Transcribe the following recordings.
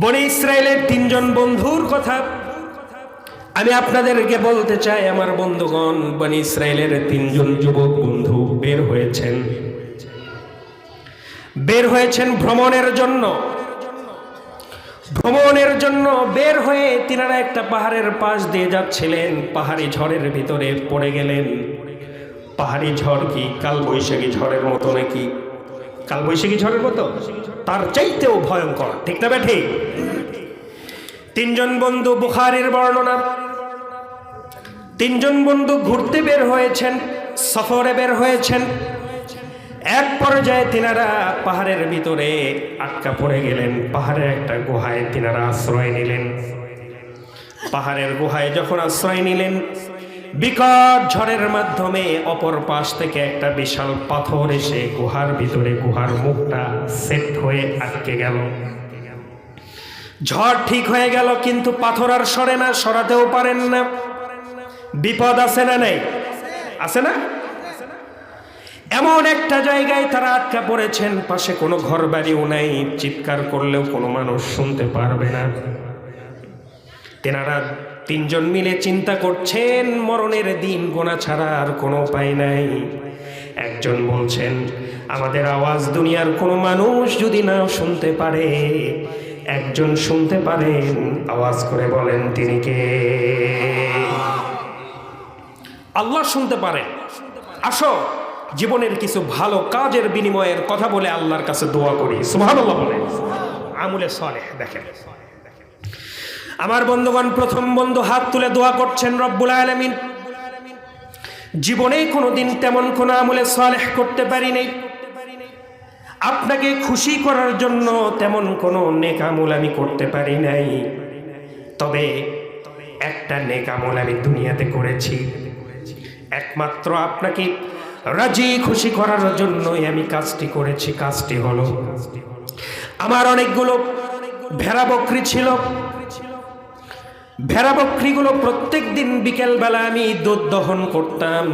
বনে ইসরায়েলের তিনজন বন্ধুর কথা আমি আপনাদেরকে বলতে চাই, আমার বন্ধুগণ, বনে ইসরায়েলের তিনজন যুবক বন্ধু বের হয়েছেন। বের হয়েছেন ভ্রমণের জন্য। ভ্রমণের জন্য বের হয়ে তিনারা একটা পাহাড়ের পাশ দিয়ে যাচ্ছিলেন, পাহাড়ি ঝড়ের ভিতরে পড়ে গেলেন। পাহাড়ি ঝড় কি কাল বৈশাখী ঝড়ের মতো নাকি? কাল বৈশাখী ঝড়ের মতো। তার চাইতেও ভয়ঙ্কর। ঠিক না ব্যাঠে? তিনজন বন্ধু বুখারের বর্ণনা। তিনজন বন্ধু ঘুরতে বের হয়েছেন, সফরে বের হয়েছেন। এক পর্যায়ে তিনারা পাহাড়ের ভিতরে আটকা পড়ে গেলেন। পাহাড়ের একটা গুহায় তিনারা আশ্রয় নিলেন। পাহাড়ের গুহায় যখন আশ্রয় নিলেন বিকট ঝড়ের মাধ্যমে অপর পাশ থেকে একটা বিশাল পাথর এসে গুহার ভিতরে, গুহার মুখটা সেট হয়ে আটকে গেল। ঝড় ঠিক হয়ে গেল, কিন্তু পাথর আর সরে না, সরাতেও পারেন না। বিপদ আছে না নেই? আছে না? এমন একটা জায়গায় তারা আটকা পড়েছেন, পাশে কোনো ঘর বাড়িও নাই, চিৎকার করলেও কোনো মানুষ শুনতে পারবে না। তেনারা তিনজন মিলে চিন্তা করছেন, মরণের দিন গোনা ছাড়া আর কোনো উপায় নাই। একজন বলছেন, আমাদের আওয়াজ দুনিয়ার কোনো মানুষ যদি না শুনতে পারে। একজন শুনতে পারেন, আওয়াজ করে বলেন, তিনি কে? আল্লাহ শুনতে পারেন। আসো, জীবনের কিছু ভালো কাজের বিনিময়ের কথা বলে আল্লাহর কাছে দোয়া করি। সুবহানাল্লাহ বলে আমুলে সলেহ দেখেন। আমার বন্ধুগণ, প্রথম বন্ধু হাত তুলে দোয়া করছেন রব্বুল আলমিন। জীবনে কোনোদিন তেমন কোনো আমলে সলেহ করতে পারি নাই। আপনাকে খুশি করার জন্য তেমন কোনো নেক আমল আমি করতে পারি নাই। তবে একটা নেক আমল আমি দুনিয়াতে করেছি। একমাত্র আপনাকে রাজি খুশি করার জন্যই আমি কাজটি করেছি, কাজটি হলো, আমার অনেকগুলো ভেড়া বকরি ছিল। ভেড়া বকরিগুলো প্রত্যেক দিন বিকেলবেলা আমি দুধ দহন করতাম।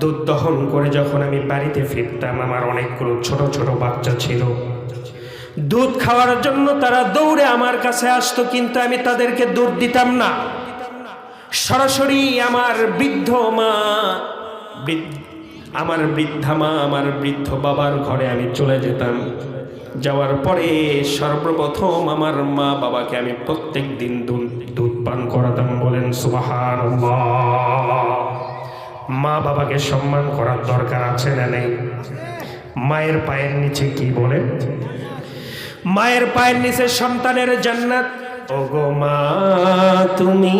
দুধ দহন করে যখন আমি বাড়িতে ফিরতাম, আমার অনেকগুলো ছোট ছোট বাচ্চা ছিল। দুধ খাওয়ার জন্য তারা দৌড়ে আমার কাছে আসতো, কিন্তু আমি তাদেরকে দুধ দিতাম না। সরাসরি আমার বৃদ্ধ মা আমার বৃদ্ধা মা, আমার বৃদ্ধ বাবার ঘরে আমি চলে যেতাম। যাওয়ার পরে সর্বপ্রথম আমার মা বাবাকে আমি প্রত্যেক দিন দুধ পান করাতাম বলেন সুবাহান মা বাবাকে সম্মান করার দরকার আছে না নেই? মায়ের পায়ের নিচে কি বলেন? মায়ের পায়ের নিচে সন্তানের জান্নাত? ওগো মা, তুমি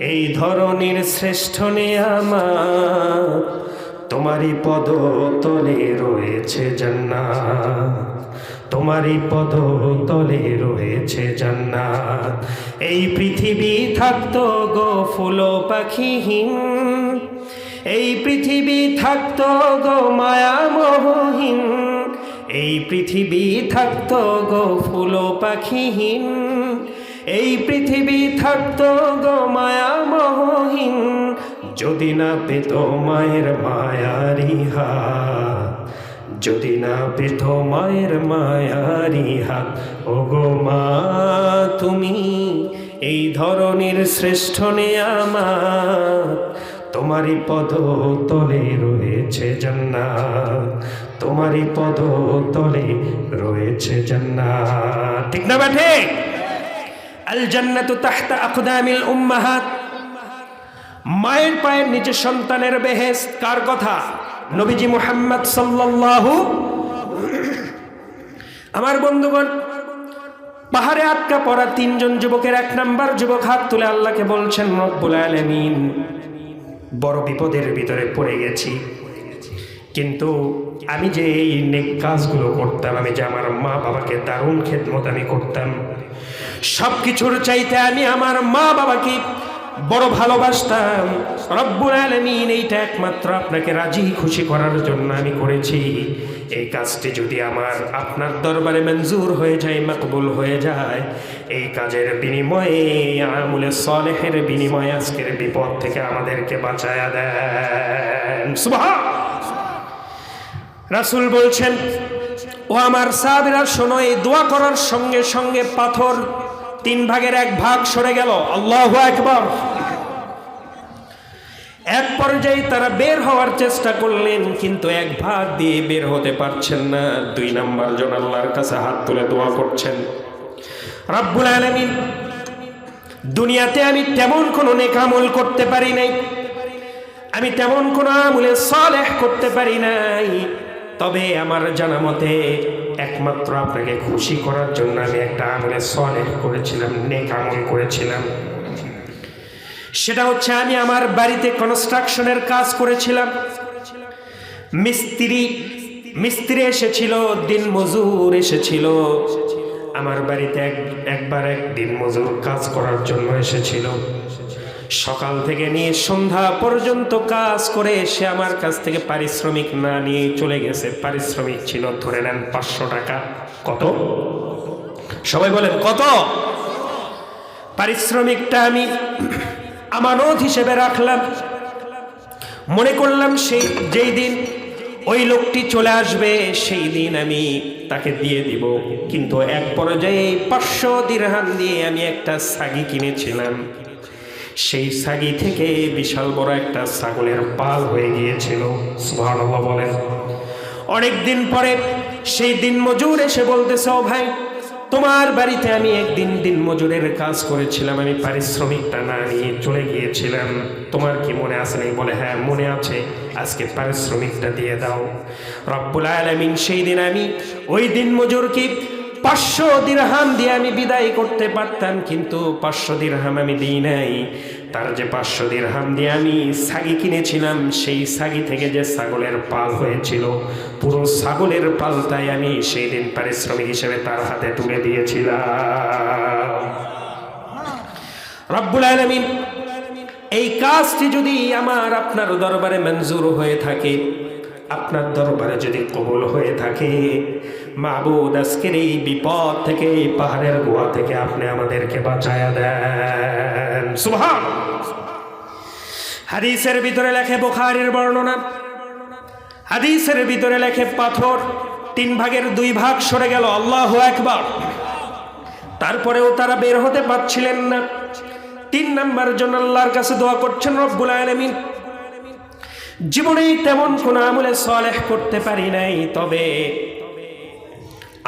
এই ধরনের শ্রেষ্ঠ আমার তোমারই পদ তলে রয়েছে জান্নাত। তোমারই পদ তলে রয়েছে জান্নাত। এই পৃথিবী থাকতো গো ফুল পাখিহীন। এই পৃথিবী থাকতো গো মায়া মোহহীন এই পৃথিবী থাকতো গো ফুল পাখিহীন। এই পৃথিবী থাকতো গো মায়া মোহহীন যদি না পেত মায়ের মায়ারি হাত, যদি না পেত মায়ের মায়ারি হাত ও গো মা, তুমি এই ধরনের শ্রেষ্ঠ আমার তোমারই পদ তলে রয়েছে জান্নাত, তোমারই পদ তলে রয়েছে জান্নাত। ঠিক না ব্যাঠে আল জান্নাতু তাহতা আকদামিল উম্মাহাত। মায়ের পায়ের নিচে সন্তানের বেহেস কার কথা? নবীজি মুহাম্মদ সাল্লাল্লাহু আমার বন্ধুগণ, পাহাড়ে আটকা পড়া তিনজন যুবকের এক নাম্বার যুবক হাত তুলে আল্লাহকে বলছেন, রব্বুল আলামিন, বড় বিপদের ভিতরে পড়ে গেছি। কিন্তু আমি যে এই নেক কাজগুলো করতাম, আমি যে আমার মা বাবাকে দারুণ খেদমত আমি করতাম সব কিছুর চাইতে আমি আমার মা বাবাকে বড় ভালোবাসতাম। রব্বুল আলমিন এইটা একমাত্র আপনাকে রাজি, খুশি করার জন্য আমি করেছি। এই কাজটি যদি আমার আপনার দরবারে মঞ্জুর হয়ে যায়, মকবুল হয়ে যায়, এই কাজের বিনিময়ে, আমুলে সলেহের বিনিময়ে আজকের বিপদ থেকে আমাদেরকে বাঁচায়া দেন। রাসূল বলছেন, ও আমার সাহাবিরা, শোনো, এই দোয়া করার সঙ্গে সঙ্গে পাথর তিন ভাগের এক ভাগ সরে গেল। আল্লাহ একবার এক পর্যায়ে তারা বের হওয়ার চেষ্টা করলেন, কিন্তু এক ভাগ দিয়ে বের হতে পারছেন না। দুই নাম্বার জন আল্লাহর কাছে হাত তুলে দোয়া করছেন। রাব্বুল আলামিন, দুনিয়াতে আমি তেমন কোনো নেকামল করতে পারি নাই। আমি তেমন কোনো আমলে সালেহ করতে পারি নাই। তবে আমার জানা মতে, একমাত্র আপনাকে খুশি করার জন্য আমি একটা আমলে সালেহ করেছিলাম, নেক আমল করেছিলাম। সেটা হচ্ছে আমি আমার বাড়িতে কনস্ট্রাকশনের কাজ করেছিলাম। মিস্ত্রি মিস্ত্রি এসেছিল দিন মজুর এসেছিল। আমার বাড়িতে এক, একবার এক দিন মজুর কাজ করার জন্য এসেছিল। সকাল থেকে নিয়ে সন্ধ্যা পর্যন্ত কাজ করে সে আমার কাছ থেকে পারিশ্রমিক না নিয়ে চলে গেছে। পারিশ্রমিক ছিল, ধরে নেন পাঁচশো টাকা। কত? সবাই বলেন, কত? পারিশ্রমিকটা আমি আমানত হিসেবে রাখলাম। মনে করলাম সেই, যেই দিন ওই লোকটি চলে আসবে, সেই দিন আমি তাকে দিয়ে দিব। কিন্তু এক পর্যায়ে পাঁচশো দিরহান দিয়ে আমি একটা সাগি কিনেছিলাম। সেই সাগি থেকে বিশাল বড় একটা ছাগলের পাল হয়ে গিয়েছিল। সুবহানাল্লাহ বলেন। অনেক দিন পরে সেই দিন মজুর এসে বলতেছে, ও ভাই তোমার বাড়িতে আমি একদিন দিন মজুরের কাজ করেছিলাম, আমি পারিশ্রমিকটা না নিয়ে চলে গিয়েছিলাম। তোমার কি মনে আছে নেই? বলে হ্যাঁ মনে আছে। আজকে পারিশ্রমিকটা দিয়ে দাও। রব্বুল আলমিন, সেই দিন আমি, ওই দিন মজুরকে পাঁচশো দিরহাম দিয়ে আমি বিদায় করতে পারতাম, কিন্তু পাঁচশো দিরহাম আমি দিই নাই। তার যে পাঁচশো দিরহাম দিয়ে আমি সাগি কিনেছিলাম, সেই সাগি থেকে যে ছাগলের পাল হয়েছিল, পুরো ছাগলের পালটাই আমি সেই দিন পারিশ্রমিক হিসেবে তার হাতে তুলে দিয়েছিলাম। রব্বুল আলমিন, এই কাজটি যদি আমার আপনার দরবারে মঞ্জুর হয়ে থাকে, আপনার দরবারে যদি কবুল হয়ে থাকে মাহবুদ আজকের এই বিপদ থেকে, এই পাহাড়ের গোয়া থেকে আপনি আমাদেরকে বাঁচায়া দেন। সুবহান। হাদিসের ভিতরে লেখে বোখারির বর্ণনা। হাদিসের ভিতরে লেখে পাথর, তিন ভাগের দুই ভাগ সরে গেল। আল্লাহ একবার তারপরেও তারা বের হতে পারছিলেন না। তিন নাম্বার জন আল্লাহর কাছে দোয়া করছেন রব্বুল আলমিন। জীবনেই তেমন কোন আমলে সলেহ করতে পারি নাই, তবে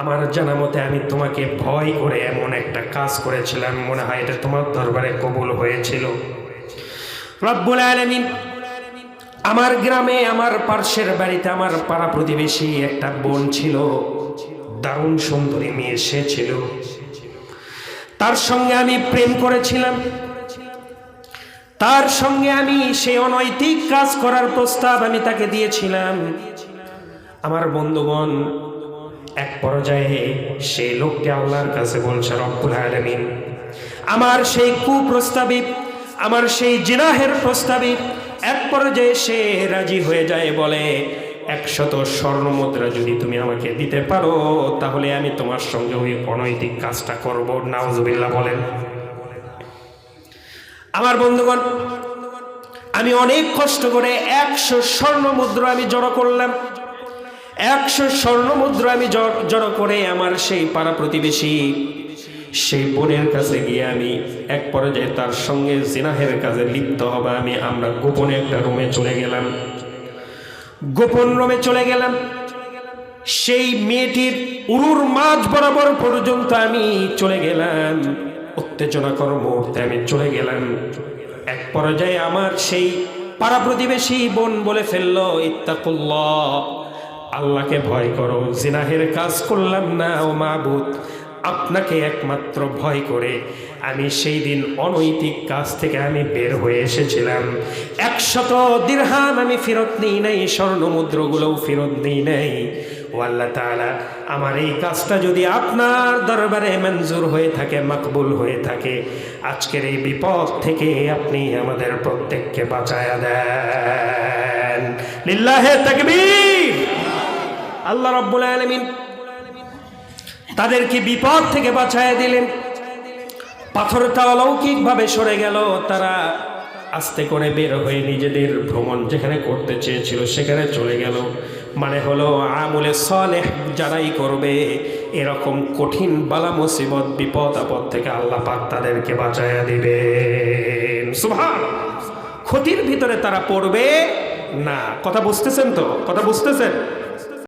আমার জানা মতে আমি তোমাকে ভয় করে এমন একটা কাজ করেছিলাম। মনে হয় এটা তোমার দরবারে কবুল হয়েছিল। রব্বুল আলমিন, আমার গ্রামে, আমার পার্শ্বের বাড়িতে আমার পাড়া প্রতিবেশী একটা বোন ছিল। দারুণ সুন্দরী মেয়ে সে ছিল। তার সঙ্গে আমি প্রেম করেছিলাম। তার সঙ্গে আমি সেই অনৈতিক কাজ করার প্রস্তাব আমি তাকে দিয়েছিলাম। আমার বন্ধুগণ এক পর্যায়ে সেই লোকটি আল্লাহর কাছে বলছে, রব্বুল আলামিন, আমার সেই কুপ্রস্তাবে আমার সেই জিনাহের প্রস্তাবে এক পর্যায়ে সে রাজি হয়ে যায়, বলে, একশত স্বর্ণ মুদ্রা যদি তুমি আমাকে দিতে পারো, তাহলে আমি তোমার সঙ্গে ওই অনৈতিক কাজটা করব। নাউজুবিল্লাহ বলেন। আমার বন্ধুগণ, আমি অনেক কষ্ট করে একশো স্বর্ণ মুদ্রা আমি জড়ো করলাম। একশো স্বর্ণ মুদ্রা আমি জড়ো করে আমার সেই পাড়া প্রতিবেশী, সেই বোনের কাছে গিয়ে আমি এক পর্যায়ে তার সঙ্গে জিনাহের কাজে লিপ্ত হবে, আমি, আমরা গোপনে একটা রুমে চলে গেলাম। গোপন রুমে চলে গেলাম। সেই মেয়েটির উরুর মাঝ বরাবর পর্যন্ত আমি চলে গেলাম। উত্তেজনাকর মুহূর্তে আমি চলে গেলাম। এক পর্যায়ে আমার সেই পাড়া প্রতিবেশী বোন বলে ফেলল, ইত্তাকুল্লাহ। আল্লাহকে ভয় করো, জিনাহের কাজ করলাম না ও মাহবুদ আপনাকে একমাত্র ভয় করে আমি সেই দিন অনৈতিক কাজ থেকে আমি বের হয়ে এসেছিলাম। একশত দিরহাম আমি ফেরত নিই নাই স্বর্ণ মুদ্রগুলোও ফেরত নিই নাই। ও আল্লাহ তাআলা, আমার এই কাজটা যদি আপনার দরবারে মঞ্জুর হয়ে থাকে, মকবুল হয়ে থাকে, আজকের এই বিপদ থেকে আপনি আমাদের প্রত্যেককে বাঁচায়া দেন। লিল্লাহে তাকবীর। আল্লাহ রাব্বুল আলামিন তাদেরকে বিপদ থেকে বাঁচায় দিলেন। পাথরটা অলৌকিকভাবে সরে গেল। তারা আস্তে করে বের হয়ে নিজেদের ভ্রমণ যেখানে করতে চেয়েছিল সেখানে চলে গেল। মানে হলো আমলে সলেহ যারাই করবে, এরকম কঠিন বালা মুসিবত, বিপদ, আপদ থেকে আল্লাহ পাক তাদেরকে বাঁচাইয়া সুভান ক্ষতির ভিতরে তারা পড়বে না। কথা বুঝতেছেন তো? কথা বুঝতেছেন?